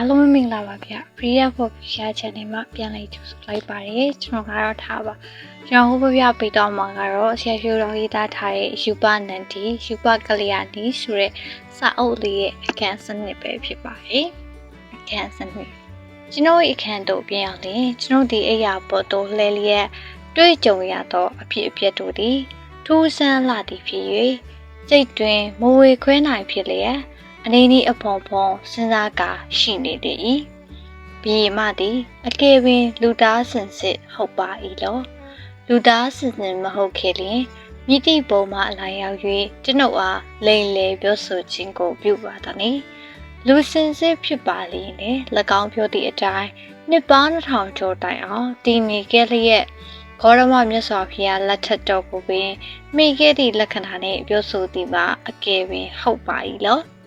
အားလုံးမင်္ဂလာပါဗျ။ Free for Share Channel မှာပြန်လည်ကြိုဆိုလိုက်ပါတယ်။ကျွန်တော်ကတော့ထားပါ။ကျွန်တော်ဟိုဘပြပေးတော့မှာကတော့ဆရာဖြိုတော်ရေးသားထားတဲ့ယူပနန်တီယူပကလျာနီဆိုတဲ့စာအုပ်လေးရဲ့အခန်းစနစ်ပဲဖြစ်ပါတယ်။အခန်းစနစ်ကျွန်တော်ရဲ့အခန်းတို့ပြင်အောင်လေကျွန်တော်ဒီအိယာပေါ်တော့လဲလျက်တွေ့ကြုံရသောအဖြစ်အပျက်တို့သည်ထူးဆန်းလာသည်ဖြစ်၍စိတ်တွင်မဝေခွဲနိုင်ဖြစ်လျက် အနေနီအဖော်ဖော်စဉ်းစားကာရှိနေသည်၏ဘီမသည် အကယ်ပင် လူသားစင်စစ်ဟုတ်ပါ၏လောလူသားစင်စစ်မဟုတ်ခဲ့လျင်မိတိပုံမှအလိုက်ရောက်၍ကျွန်ုပ်အားလိန်လေပြောဆိုခြင်းကိုပြုပါသည်။လူစင်စစ်ဖြစ်ပါလေနဲ့၎င်းပြောသည့်အတိုင်းနှစ်ပေါင်း2000ကျော်တိုင်အောင်တည်နေခဲ့လျက်ဂေါရမမြတ်စွာဘုရားလက်ထက်တော်ကိုပင်မိခဲ့သည့်လက္ခဏာနှင့်ပြောဆိုသည်မှာအကယ်ပင်ဟုတ်ပါ၏လော။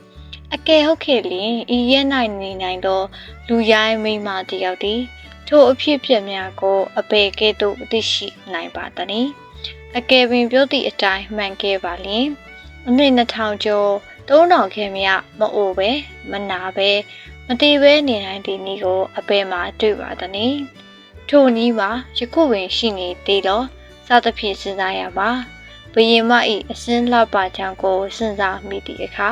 အကယ်ဟုတ်ခဲ့လျင်ဤရဲနိုင်နေနိုင်သောလူရိုင်းမိန်းမတယောက်သည်ထိုအဖြစ်ပြက်များကိုအပေကဲ့သို့သိရှိနိုင်ပါသည်။အကယ်ပင်ပြောသည့်အတိုင်းမှန်ခဲ့ပါလျင်အနည်း2000ကျော်3000ခဲမြမအိုပဲမနာပဲမတည်ပဲနေနိုင်သည့်ဤကိုအပေမှာတွေ့ပါသည်။ထိုနည်းမှာယခုပင်ရှိနေသေးသောစသဖြင့်စဉ်းစားရပါဘယင်မ၏အစင်းလှပကြောင့်ကိုစဉ်းစားမိသည့်အခါ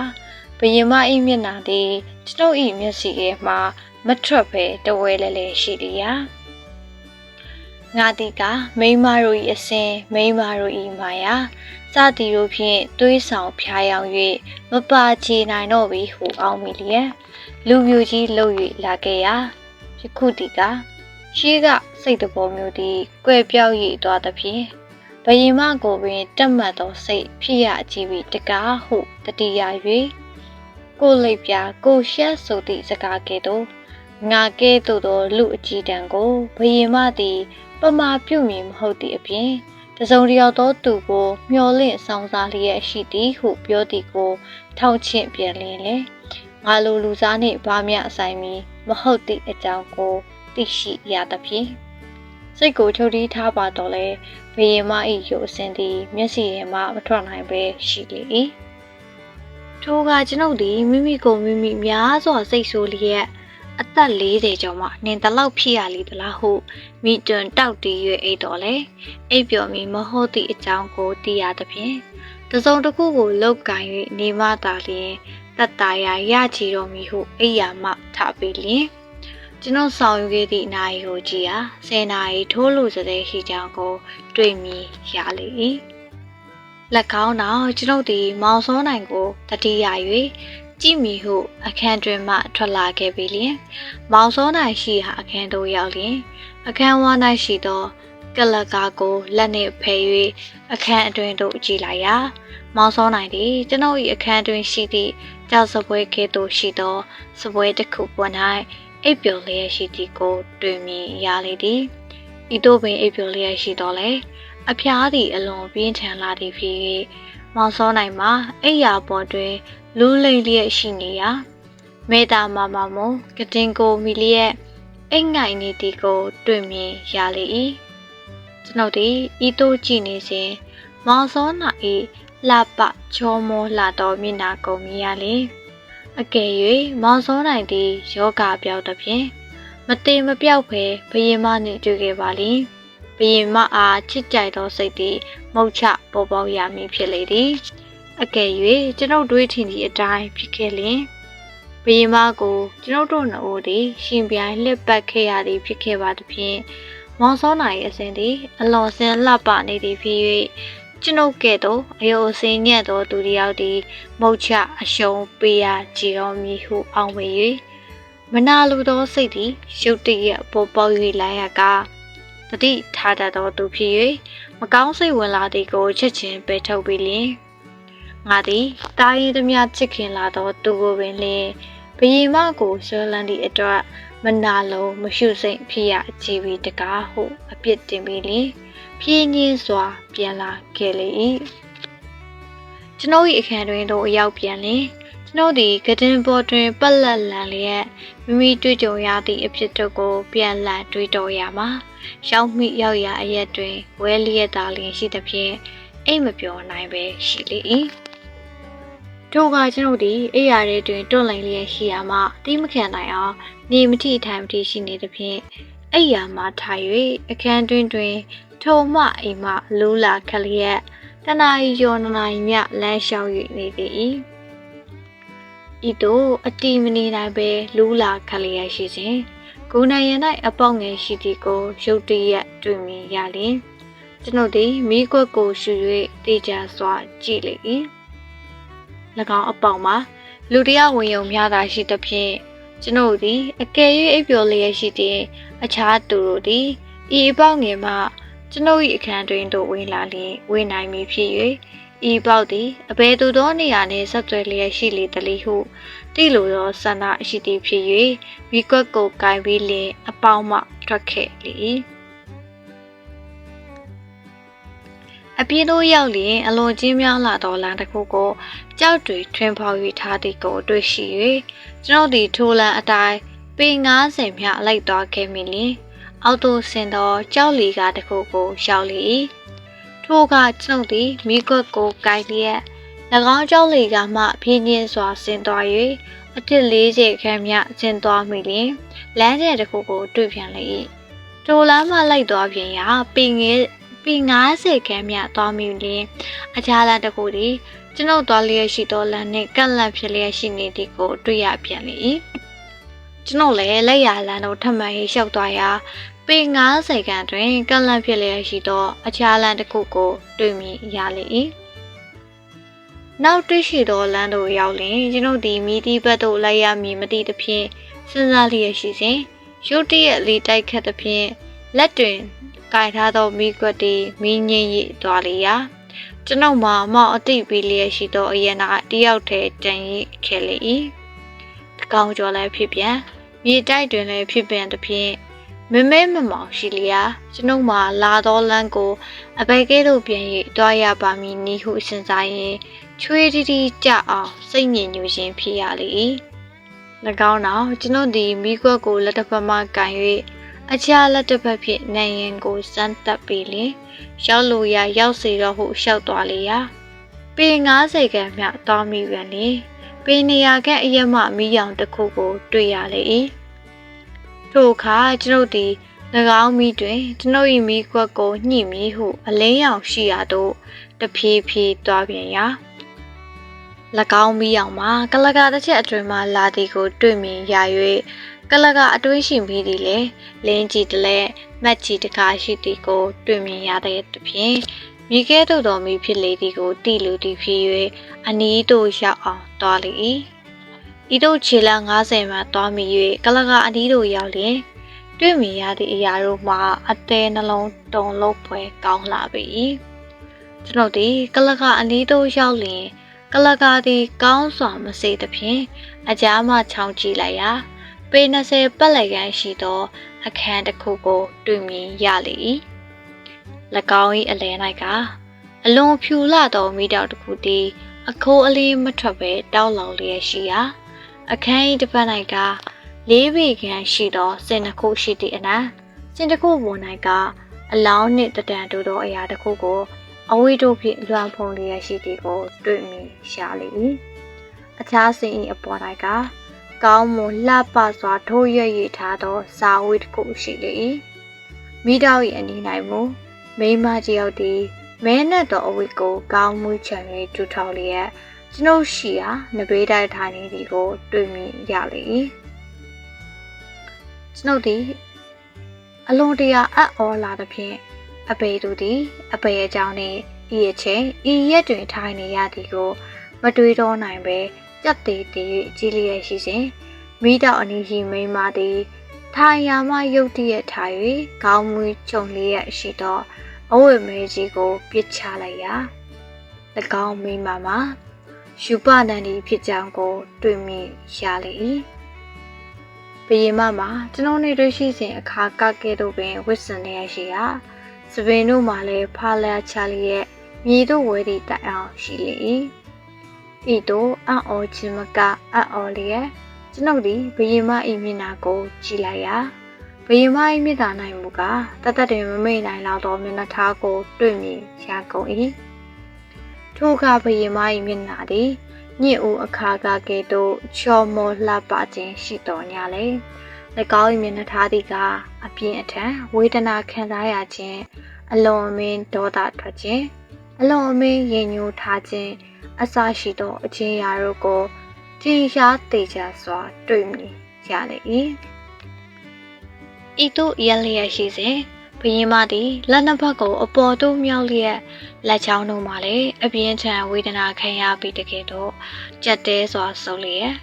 ဘယင်မ၏မျက်နှာသည်ကျွန်ုပ်၏မျက်စိထဲမှမထွက်ဘဲတဝဲလဲလဲရှိလျာငါတီကမိမတို့၏အစင်မိမတို့၏မာယာစသည်တို့ဖြင့်သွေးဆောင်ဖျားယောင်၍မပါချေနိုင်တော့ပြီဟုအောင်းမိလျက်လူမျိုးကြီးလှုပ်၍လာခဲ့ရာယခုတီကရှေးကစိတ်တဘောမျိုးသည်ကွယ်ပြောက်၍သွားသဖြင့်ဘယင်မကိုပင်တက်မှတ်သောစိတ်ဖြစ်ရကြည့်ပြီးတကားဟုတတိယ၍ ကိုလိပ်ပြကိုရှက်ဆိုသည့်စကားကဲ့သို့ငါကဲ့သို့သောလူအကြီးတန်းကိုဘယင်မသည်ပမာပြုမည်မဟုတ်သည့်အပြင်တစုံတယောက်သောသူကိုမျောလင့်ဆောင်စားလျက်ရှိသည်ဟုပြောသည်ကိုထောက်ချင်းပြန်လင်းလေငါလိုလူစားနှင့်ဘာမျှအဆိုင်မီမဟုတ်သည့်အကြောင်းကိုသိရှိရသဖြင့်စိတ်ကိုထုတ်တီးထားပါတော့လဲဘယင်မ၏ရုပ်အစဉ်သည်မျက်စိထဲမှမထွက်နိုင်ပဲရှိလေ၏ ထိုကကျွန်ုပ်သည်မိမိကိုမိမိများစွာစိတ်ဆိုးလျက်အသက်40ကျော်မှနင်တလောက်ဖြစ်ရလိသလားဟုမိတွန်တောက်တီး၍အိတ်တော်လေအိပ်ပျော်မီမဟုတ်သည့်အကြောင်းကိုသိရသဖြင့်တစုံတစ်ခုကိုလောက်ကင်၍နေမသာလျင်တတ်တာရာရချီတော်မူဟုအိယာမှထပေးလျင်ကျွန်ုပ်ဆောင်ယူခဲ့သည့်နာရီကိုကြည်ဟာဆယ်နာရီထိုးလို့စတဲ့ရှိကြောင်းကို တွေ့မြင်ရလေ၏လက်ကော င်းတော့ကျွန်ုပ်သည်မောင်စောနိုင်ကိုတတိယ၍ကြည့်မီဟုအခန်းတွင်မှထွက်လာခဲ့ပြီလျင်မောင်စောနိုင်ရှိဟာအခန်းသို့ရောက်လျင်အခန်းဝါ၌ရှိသောကလကာကိုလက်နှင့်ဖယ်၍အခန်းအတွင်သို့ကြည့်လိုက်ရာမောင်စောနိုင်သည်ကျွန်ုပ်၏အခန်းတွင်ရှိသည့်ကြောက်စပွဲကဲ့သို့ရှိသောစပွဲတစ်ခုပေါ်၌အိပ်ပျော်လျက်ရှိသည်ကို တွေ့မြင်ရလေသည်ဤသို့ပင်အိပ်ပျော်လျက်ရှိတော်လဲ အဖျားသည်အလွန်ပြင်းထန်လာသည်ဖြစ်၍မောင်စောနိုင်မှာအိယာပေါ်တွင်လူးလိမ့်လျက်ရှိနေရာမေတာမမမုံကတင်ကိုမီလျက်အိတ်ငိုင်နေသည်ကို တွေ့မြင်ရလေ၏ကျွန်ုပ်သည်ဤသို့ကြည့်နေစဉ်မောင်စောနာ၏လှပချောမောလှသောမျက်နှာကိုမြင်ရလေအကယ်၍မောင်စောနိုင်သည်ယောဂပြောက်သည်ဖြင့်မတေမပြောက်ဖဲဘယင်မနှင့်တွေ့ခဲ့ပါလိမ့် ဘယင်မအားချစ်ကြိုက်သောစိတ်သည်မုတ်ချပေါ်ပေါက်ရမည်ဖြစ်လေသည်အကယ်၍ကျွန်ုပ်တွေးထင်သည့်အတိုင်းဖြစ်ခဲ့လျင်ဘယင်မကိုကျွန်ုပ်တို့နှစ်ဦးသည်ရှင်ပြိုင်လှစ်ပတ်ခဲ့ရသည်ဖြစ်ခဲ့ပါသည်ဖြင့်မောင်စောနိုင်အစဉ်သည်အလွန်စင်လှပနေသည်ဖြစ်၍ကျွန်ုပ်ကဲ့သို့အယုအစင်းညက်သောသူတယောက်သည်မုတ်ချအရှုံးပေးရကြည်တော်မူဟုအောင်းဝေ၍မနာလိုသောစိတ်သည်ရုတ်တရက်ပေါ်ပေါက်၍လာရကား တတိထားတတ်သောသူဖြစ်၍မကောင်းစိတ်ဝင်လာသည်ကိုချက်ချင်းပယ်ထုတ်ပြီးလျင်ငါသည်တာရင်သမျှချစ်ခင်လာသောသူကိုပင်လျင်ဘယင်မကိုဆွဲလန်းသည့်အတွက်မနာလုံးမရှုစိတ်ဖြစ်ရကြည်ပြီးတကားဟုအပြစ်တင်ပြီးလျင်ဖြင်းညင်းစွာပြန်လာခဲ့လေ၏ကျွန်ုပ်၏အခန်းတွင်သို့အရောက်ပြန်လျင်ကျွန်ုပ်သည်ကတင်ပေါ်တွင်ပက်လက်လန်လျက် မိမိတွေ့ကြုံရသည့်အဖြစ်တို့ကို ပြန်လည်တွေးတောရမှာရောက်မိရောက်ရာအရက်တွင်ဝဲလျက်သာလျင်ရှိသဖြင့်အိတ်မပြောနိုင်ပဲရှိလေ၏ထိုကကျွန်ုပ်သည်အိယာရဲတွင်တွန့်လိန်လျက်ရှိရာမှတိမခံနိုင်အောင်နေမထိထိုင်မထိရှိနေသဖြင့်အိယာမှထိုင်၍အခန်းတွင်တွင်ထိုမှအိမ်မှလူလာခလျက်တနာရီကျော်နှစ်နာရီမြလမ်းလျှောက်၍နေသည် ဤသို့အတီမနေနိုင်ပဲလူလာခလျက်ရှိစဉ်ကိုယ်နိုင်ရ၌အပေါက်ငယ်ရှိသည်ကိုရုတ်တရက်တွေ့မြင်ရလျင်ကျွန်ုပ်သည်မိကွက်ကိုရှူ၍တေချာစွာကြည့်လေ၏၎င်းအပေါက်မှာလူတယောက်ဝင်ယုံများသာရှိသဖြင့်ကျွန်ုပ်သည်အကယ်၍အိပ်ပျော်လျက်ရှိတဲ့အခြားသူတို့သည်ဤအပေါက်ငယ်မှကျွန်ုပ်၏အခန်းတွင်သို့ဝင်လာလျင်ဝင်နိုင်မည်ဖြစ်၍ ဤပေါက်သည်အဘယ်သို့သောနေရာနှင့်ဆက်သွယ်လျက်ရှိလေတလိဟုတိလိုသောဆန္ဒရှိသည်ဖြစ်၍မိကွက်ကိုကင်ပြီးလျင်အပေါက်မှထွက်ခဲ့လေ၏အပြင်းတို့ရောက်လျင်အလွန်ကြီးများလာသောလမ်းတစ်ခုကိုကြောက်တွေထွင်ဖောက်၍ထားသည်ကိုတွေ့ရှိ၍ကျွန်ုပ်သည်ထိုလမ်းအတိုင်းပေ90မြလိုက်သွားခဲ့မိလျင်အောက်သို့ဆင်းသောကြောက်လီကားတစ်ခုကိုရောက်လေ၏ ထိုကကျွန်ုပ်သည်မိကွက်ကိုကိုင်လျက်၎င်းကြောက်လီကားမှဖြင်းချင်းစွာဆင်းသွား၍အထစ်40ခန်းမြဆင်းသွားမိလျင်လမ်းကျယ်တစ်ခုကိုတွေ့ပြန်လေ၏ထိုလမ်းမှလိုက်သွားပြန်ရာပေငယ်ပေ90ခန်းမြသွားမိလျင်အခြားလမ်းတစ်ခုသည်ကျွန်ုပ်သွားလျက်ရှိသောလမ်းနှင့်ကန့်လန့်ဖြစ်လျက်ရှိနေသည်ကိုတွေ့ရပြန်လေ၏ကျွန်ုပ်လည်းလက်ရလမ်းတို့ထမှန်ရေးလျှောက်သွားရာ ပေ90ခန်းတွင်ကန့်လန့်ဖြစ်လျက်ရှိသော အခြားလမ်းတစ်ခုကိုတွေ့မြင်ရလေ၏နောက်တွေ့ရှိသောလမ်းသို့ရောက်လျင်ကျွန်ုပ်သည်မိတီးဘက်သို့လိုက်ရမည်မသိသဖြင့်စဉ်းစားလျက်ရှိစဉ်ရုတ်တရက်လေးတိုက်ခတ်သဖြင့်လက်တွင်ကင်ထားသောမိကွက်တီမင်းငိမ့်ရသွားလျာကျွန်ုပ်မှာမောက်အသိပေးလျက်ရှိသောအရနာတယောက်တည်းတန်ရိခဲ့လေ၏တကောင်ကျော်လည်းဖြစ်ပြန်မြေတိုက်တွင်လည်းဖြစ်ပြန်သဖြင့် မမဲမမောင်ရှိလျာကျွန်ုပ်မှာလာသောလမ်းကိုအဘယ်ကဲ့သို့ပြန်၍တွားရပါမည်နည်းဟုစဉ်းစားရင်ချွေးတီတီကြအောင်စိတ်ညစ်ညူခြင်းဖြစ်ရလေ၏၎င်းနောက်ကျွန်ုပ်သည်မိကွက်ကိုလက်တစ်ဖက်မှကန်၍အခြားလက်တစ်ဖက်ဖြင့်နိုင်ရင်ကိုစမ်းတပ်ပြီးလျင်ရောက်လို့ရရောက်စေတော့ဟုရှောက်သွားလေရာပေ90ခန့်မြတောင်းမိပြန်လေပေနေရခန့်အရက်မှမိရောင်တစ်ခုကို တွေ့ရလေ၏ ထိုအခါကျွန်ုပ်သည်၎င်းမိတွင်ကျွန်ုပ်၏မိကွက်ကိုညှိမိဟု အလင်းရောင်ရှိရာသို့တဖြည်းဖြည်းသွားပြန်ရာ၎င်းမိအောင်မှာကလကာတစ်ချက်အတွင်မှလာသည်ကို တွေ့မြင်ရ၍ကလကအတွင်းရှိမိသည်လေလင်းကြည့်တလဲမက်ကြီးတကားရှိသည်ကို တွေ့မြင်ရတဲ့ဖြင့်မိကဲတို့တော်မိဖြစ်လေသည်ကိုတိလူသည်ဖြစ်၍အနီးတို့ရောက်အောင်သွားလေ၏ ဤတို့ခြေလ90မှသွားမိ၍ကလကအနီးတို့ရောက်လျင်တွေ့မြင်ရသည့်အရာတို့မှာအသေးနှလုံးတုံလုံးပွဲကောင်းလာပြီကျွန်ုပ်သည်ကလကအနီးတို့ရောက်လျင်ကလကာသည်ကောင်းစွာမစေသဖြင့်အကြားမှချောင်းကြည့်လိုက်ရာပေ20ပတ်လည်ခန်းရှိသော အခန်းတစ်ခုကို တွေ့မြင်ရလေ၏၎င်း၏အလယ်၌ကအလွန်ဖြူလာသောမိတောက်တစ်ခုသည် အခိုးအလေးမထွက်ပဲတောက်လောင်လျက်ရှိရာ အခန်း၏တစ်ဖက်၌ကလေးပေခန်းရှိသောစင်တစ်ခုရှိသည့်အနံစင်တစ်ခုပေါ်၌ကအလောင်းနှင့်တတန်တူသောအရာတစ်ခုကိုအဝိတို့ဖြင့်လွှမ်းဖုံးလျက်ရှိသည်ကို တွေ့မြင်ရှာလေ၏အခြားစင်၏အပေါ်၌ကကောင်းမွန်လှပစွာထိုးရွက်ရထားသောစာဝတ်တစ်ခုရှိလေ၏မိတော်၏အနီး၌မူမိမကြီးယောက်သည်မဲနဲ့သောအဝတ်ကိုကောင်းမှုချံ၍တူထောင်လျက် ကျွန်ုပ်ရှိရာနဘေးတိုက်ထိုင်နေသည်ကို တွေ့မြင်ရလေ၏ကျွန်ုပ်သည်အလွန်တရာအံ့ဩလာသဖြင့်အပေသူသည်အပေအကြောင်းနှင့်ဤအချိန်ဤရက်တွင်ထိုင်နေရသည်ကို မတွေးတော့နိုင်ပဲကြက်သေးသေး၍ကြည်လျက်ရှိစဉ်မိတော့အနီးရှိမိန်းမသည်ထိုင်ရာမှရုတ်တရက်ထား၍ခေါင်းမွေးခြုံလျက်ရှိသောအဝတ်မဲကြီးကိုပြစ်ချလိုက်ရာ၎င်းမိန်းမမှာ ယူပနန္ဒီဖြစ်ကြောင်းကိုတွေ့မြင်ရလေ၏ဘယင်မမှာကျွန်တော်နေတွေ့ရှိစဉ်အခါကကဲ့သို့ပင်ဝစ်စင်နေရရှိရာစပင်တို့မှာလည်းဖာလာချလျက်မြေတို့ဝဲသည့်တိုင်အောင်ရှိလေ၏ဤသို့အံ့ဩခြင်းမကအံ့ဩလျက်ကျွန်ုပ်သည်ဘယင်မ၏မျက်နှာကိုကြည့်လိုက်ရာဘယင်မ၏မျက်နှာ၌မူကားတသက်တွင်မမိတ်နိုင်လောက်သောမျက်နှာထားကို တွေ့မြင်ရကုန်၏ ထိုအခါဘယင်မ၏မျက်နှာသည်ညစ်ဦးအခါကကဲ့သို့ချော်မောလှပခြင်းရှိတော်ညာလေ၎င်း၏မျက်နှာထားသည်ကအပြင်းအထန်ဝေဒနာခံစားရခြင်းအလွန်အမင်းဒေါသထွက်ခြင်းအလွန်အမင်းရင်ညိုထားခြင်းအစရှိသောအချင်းရာတို့ကိုကြည်ရှားတေချာစွာ တွေ့မြင်ကြလေ၏ဤသို့ရလျက်ရှိစဉ် ဘုရင်မသည်လက်နှစ်ဖက်ကို အပေါ်သို့မြောက်လျက်လက်ချောင်းတို့မှလည်းအပြင်းထန်ဝေဒနာခံရပြီးတကယ်တော့ကြက်တဲစွာဆုပ်လျက်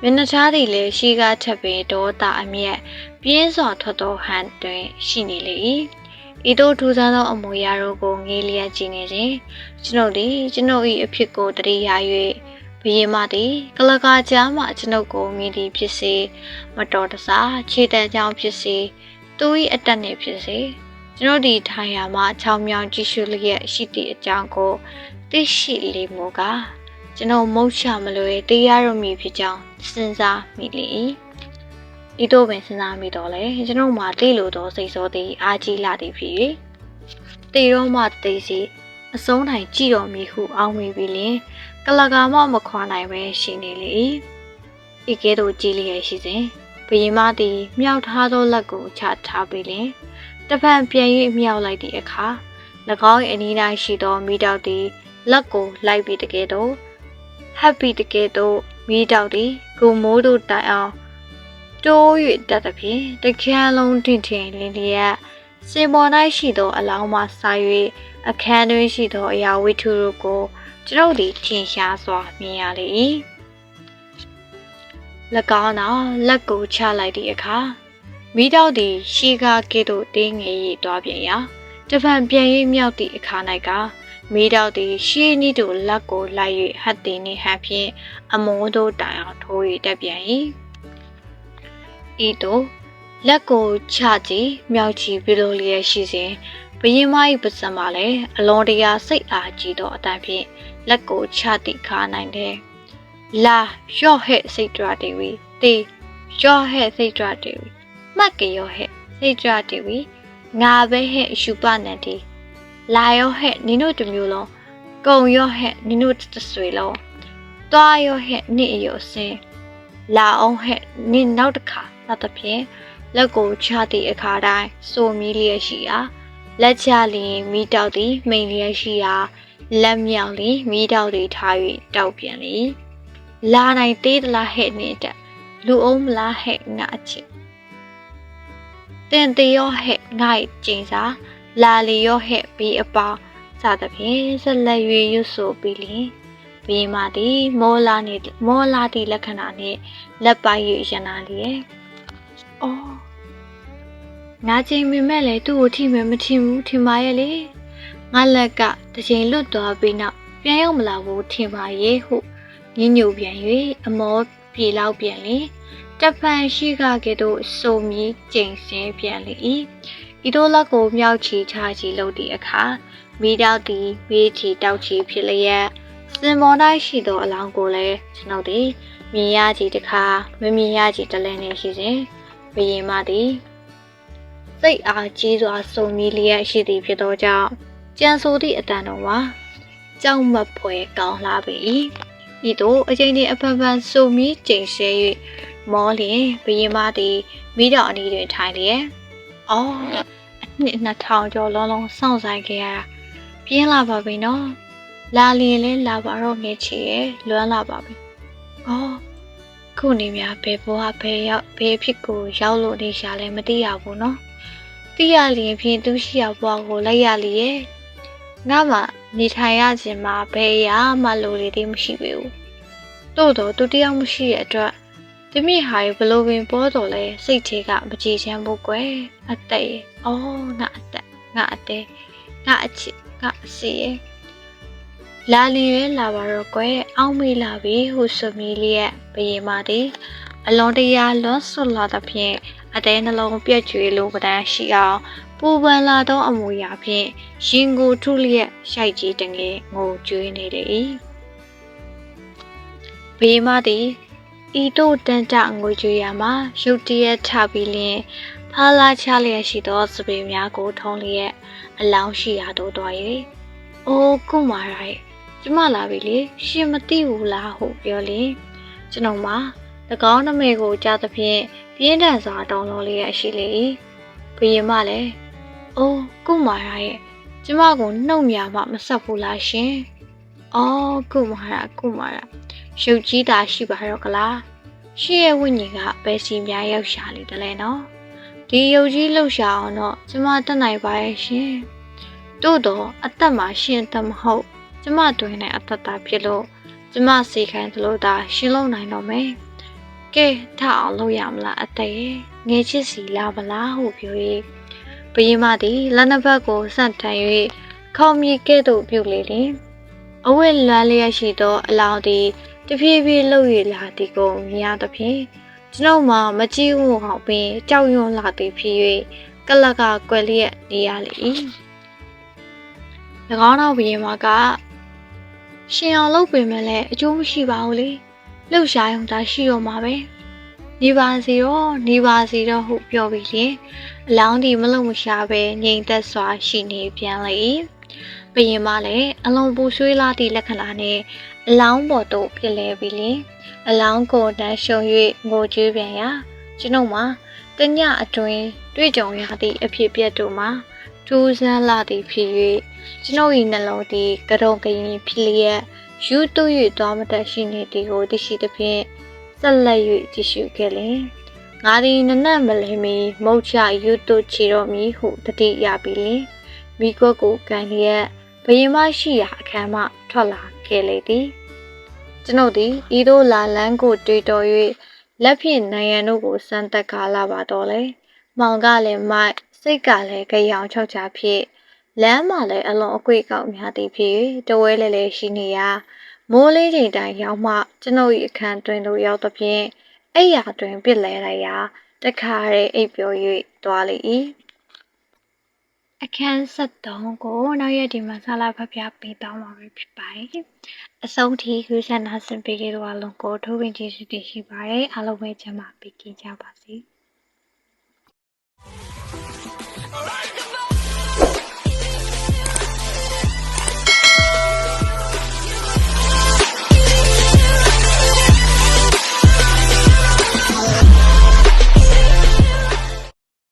မျက်နှာသားသည်လည်းရှိကားထပ်ပင်ဒေါသအမျက်ပြင်းစွာထွက်သောဟန်တွင်ရှိနေလေ၏ဤသို့ထူးဆန်းသောအမူအရာတို့ကိုငေးလျက်ကြည့်နေစဉ်ကျွန်ုပ်သည်ကျွန်ုပ်၏အဖြစ်ကိုတတိယ၍ဘုရင်မသည်ကလကာကြားမှကျွန်ုပ်ကိုမြည်သည်ဖြစ်စေမတော်တဆခြေတံကြောင်ဖြစ်စေ သူ၏အတက်နှင့်ဖြစ်စေကျွန်တော်ဒီထိုင်ရာမှာချောင်းမြောင်ကြည့်ရှုလျက်ရှိသည့်အကြောင်းကိုသိရှိလေမို့ကကျွန်တော်မုတ်ချမလွယ်တရားရမည်ဖြစ်ကြောင်းစဉ်းစားမိလေ၏ဤသို့ပင်စဉ်းစားမိတော့လေကျွန်တော်မှာသိလို့သောစိတ်ဆိုးသည်အာကြီးလာသည်ဖြစ်၍တေတော့မှသိစီအစုံးတိုင်းကြည့်တော်မူဟုအောင်းမိပြီလင်ကလကာမမခွာနိုင်ပဲရှိနေလေ၏ဤကဲ့သို့ကြည်လျက်ရှိစဉ် ဘုရင်မသည်မြောက်ထားသောလက်ကိုချထားပြီလင်တပံပြန်၍မြောက်လိုက်သည့်အခါ၎င်း၏အနီးနားရှိသောမိတောက်သည်လက်ကိုလိုက်ပြီးတကယ်တော့ဟပ်ပြီးတကယ်တော့မိတောက်သည်ဂုံမိုးတို့တိုင်အောင်တိုး၍တက်သဖြင့်တကယ်လုံးထင်ထင်လင်းလျက်စင်ပေါ်၌ရှိသောအလောင်းမှစာ၍အခန်းတွင်ရှိသောအရာဝတ္ထုတို့ကိုကျွန်ုပ်သည်ထင်ရှားစွာမြင်ရလေ၏၎ င်းသောလက်ကိုချလိုက်သည့်အခါမိတော့သည်ရှီကာကဲ့သို့တင်းငယ်၍တွားပြန်ရာတပံပြန်၍မြောက်သည့်အခါ၌ကမိတော့သည်ရှီနီတို့လက်ကိုလိုက်၍ဟတ်တင်နှင့်ဟန်ဖြင့်အမောတို့တိုင်အောင်ထိုး၍တက်ပြန်၏ဤသို့လက်ကိုချကြည့်မြောက်ချီပြလိုလျက်ရှိစဉ်ဘရင်မ၏ပစံမှာလည်းအလွန်တရာစိတ်အားကြီးသောအတန်ဖြင့်လက်ကိုချသည့်ခါနိုင်တယ် လာရော့ဟဲ့စိတ်ကြွတေဝီတေရော့ဟဲ့စိတ်ကြွတေဝီမှတ်ကရောဟဲ့စိတ်ကြွတေဝီငါပဲဟဲ့ရှုပနန်တီလာရောဟဲ့နင်တို့တမျိုးလုံးကုံရောဟဲ့နင်တို့တဆွေလုံးတွားရောဟဲ့နှစ်အရောစင်လာအောင်ဟဲ့နင်နောက်တစ်ခါသတ်သဖြင့်လက်ကိုချသည့်အခါတိုင်းစိုးမီလျက်ရှိရာလက်ချလျင်မိတောက်သည်မိန်လျက်ရှိရာလက်မြောက်လျင်မိတောက်သည်ထား၍တောက်ပြန်လေ လာနိုင်သေးသလားဟဲ့နေတလူအောင်မလားဟဲ့ငါအချစ်တင်တရောဟဲ့ငါ့ကျင်းစာလာလီရောဟဲ့ပြီးအပေါစသဖြင့်ဆက်လက်၍ရွတ်ဆိုပြီးလျင်ဘီမာသည်မောလာနေမောလာသည့်လက္ခဏာနှင့်လက်ပိုက်၍ရနာလျက်အော်ငါချိန်မိမဲ့လေသူ့ကိုထိမယ်မထင်ဘူးထင်ပါရဲ့လေငါလက်ကတစ်ချိန်လွတ်သွားပြီးနောက်ပြန်ရောက်မလာဘူးထင်ပါရဲ့ဟု ညညူပြန်၍အမောပြေလောက်ပြန်လေတဖန်ရှိကကဲ့သို့စုံမီကျိန်ဆင်းပြန်လေ၏ဤတို့လက်ကိုမြောက်ချီချချီလုပ်သည့်အခါမိတောက်သည်မေးချီတောက်ချီဖြစ်လျက်စင်ပေါ်၌ရှိသောအလောင်းကိုလည်းကျွန်ုပ်သည်မြင်ရကြည့်တခါမမြင်ရကြည့်တလဲနေရှိစဉ်ဘယင်မသည်စိတ်အားကြီးစွာစုံမီလျက်ရှိသည်ဖြစ်သောကြောင့်ကြံဆိုသည့်အတန်တော်မှာကြောက်မက်ဖွယ်ကောင်းလာပေ၏ ဤသို့အချိန်နှင့်အဖန်ဖန်စုံမီကျိန်ဆဲ၍မောလျင်ဘယင်မသည်မိတော်အနီးတွင်ထိုင်လျက်အော်အနှစ်2000ကျော်လုံးလုံးစောင့်ဆိုင်ခဲ့ရတာပြင်းလာပါပြီနော်လာလျင်လဲလာပါတော့ငယ်ချီရဲ့လွမ်းလာပါပြီအော်ခုနေများဘယ်ဘဝဘယ်ရောက်ဘယ်ဖြစ်ကိုရောက်လို့နေရှာလဲမသိရဘူးနော်သိရလျင်ဖြင့်သူရှိရဘဝကိုလိုက်ရလျက်ငါမှ နေထိုင်ရခြင်းမှာဘယ်ရာမှလိုလေသေးမရှိပေဘူးတို့တော့သူတယောက်မရှိတဲ့အတွက်တမိဟာဘလို့ပင်ပေါ်တော်လဲစိတ်သေးကမကြည်ချမ်းဘူးကွယ်အသက်ရဲ့အော်ငါအသက်ငါအသေးငါအချစ်ငါအစီရဲ့လာလီရဲလာပါတော့ကွယ်အောင်းမေးလာပြီဟုဆိုမီလျက်ဘယင်မသည်အလွန်တရာလွန်ဆွလာသဖြင့်အသေးနှလုံးပြက်ကျွေလိုပဒန်းရှိအောင် ပူပန်လာသောအမူအရာဖြင့်ရင်ကိုထုလျက်ရှိုက်ကြီးတငယ်ငိုကြွေးနေလေ၏ဘေးမသည်ဤတို့တန်တငိုကြွေးရမှာရုတ်တရက်ထပြီးလင်ဖာလာချလျက်ရှိသောစပေများကိုထုံးလျက်အလောင်းရှိရာသို့တွား၍အိုးကုမာရာရဲ့ကျမလာပြီလေရှင်မသိဘူးလားဟုပြောလေကျွန်တော်မှာ၎င်းနမေကိုကြားသဖြင့်ပြင်းထန်စွာတောင်းလို့လေးရရှိလေ၏ဘုရင်မလည်း အိုးကုမာရရဲ့ကျမကိုနှုတ်မြမှမဆက်ဘူးလားရှင်အော်ကုမာရကုမာရရုပ်ကြီးတာရှိပါတော့ကလားရှင့်ရဲ့ဝိညာဉ်ကဘယ်စီများရောက်ရှာလေတလဲနော်ဒီရုပ်ကြီးလှုပ်ရှားအောင်တော့ကျမတတ်နိုင်ပါရဲ့ရှင်တို့တော့အသက်မှာရှင်အသက်မဟုတ်ကျမတွင်တဲ့အတ္တတာဖြစ်လို့ကျမစီခိုင်းသလိုသာရှင်းလုံးနိုင်တော့မယ်။ကဲထအောင်လုပ်ရမလားအသက်ရဲ့ငယ်ချစ်စီလာမလားဟုပြော၍ ဘယင်းမသည်လက်နှစ်ဖက်ကိုဆန့်ထန်၍ခေါမြေကဲ့သို့ပြုလေလင်အဝတ်လွမ်းလျက်ရှိသော အလောင်းသည်တဖြည်းဖြည်းလှုပ်၍လာသည်ကိုမြင်ရသဖြင့်ကျွန်ုပ်မှမကြည့်ဝအောင်ပင်ကြောက်ရွံ့လာသည်ဖြစ်၍ကလကကွယ်လျက်နေရလေ၏၎င်းတော်ဘယင်းမကရှင်အောင်လုပ်ပေမဲ့လည်းအကျိုးမရှိပါဘူးလေလှုပ်ရှားရုံသာရှိရောမှာပဲ နေပါစီတော့နေပါစီတော့ဟုပြောပြီးလျင်အလောင်းဒီမလုံမရှားပဲငြိမ်သက်စွာရှိနေပြန်လေ၏ဘယင်မလည်းအလုံးပူဆွေးလာသည့်လက္ခဏာနဲ့အလောင်းပေါ်သို့ပြလဲပြီးလျင်အလောင်းကိုတန်းရှုံ၍ငိုကြွေးပြန်ရာကျွန်ုပ်မှာတညအတွင်းတွေ့ကြုံရသည့်အဖြစ်အပျက်တို့မှာထူးဆန်းလာသည့်ဖြစ်၍ကျွန်ုပ်၏နှလုံးသည်ကရုံကရင်ဖြစ်လျက်ယူတူ၍သွားမတတ်ရှိနေသည်ကိုသိရှိသဖြင့် ဆက်လက်၍ကြည့်ရှုခဲ့လင်ငါသည်နနက်မလဲမီမုတ်ချယူတူချီတော်မီဟုတတိရပြီးလင်မိကွက်ကိုကန်လျက်ဘယင်မရှိရာအခန်းမှထွက်လာခဲ့လေသည်ကျွန်ုပ်သည်ဤသို့လာလန်းကိုတွေ့တော်၍လက်ဖြင့်နိုင်ရန်တို့ကိုစမ်းသက်ကားလာပါတော့လေမောင်ကလည်းမိုက်စိတ်ကလည်းကြောင်ချောက်ချဖြစ်လမ်းမှာလည်းအလွန်အကွေ့ကောက်များသည်ဖြစ်၍တဝဲလဲလဲရှိနေရာ မိုးလေးချိန်တိုင်ရောက်မှကျွန်ုပ်၏အခန်းတွင်သို့ရောက်သဖြင့်အိယာတွင်ပြစ်လဲလိုက်ရာတခါရဲအိပ်ပျော်၍သွားလေ၏အခန်း73ကိုနောက်ရက်ဒီမှာဆလာဖပြပေးတောင်းပါပဲဖြစ်ပါတယ်အဆုံးထိခုဆန္ဒဆင်ပေးကြတော့အလုံးကိုထိုးပင်ကျေးဇူးတင်ရှိပါတယ်အားလုံးပဲကျမ်းမာပေးကြပါစေ Alright.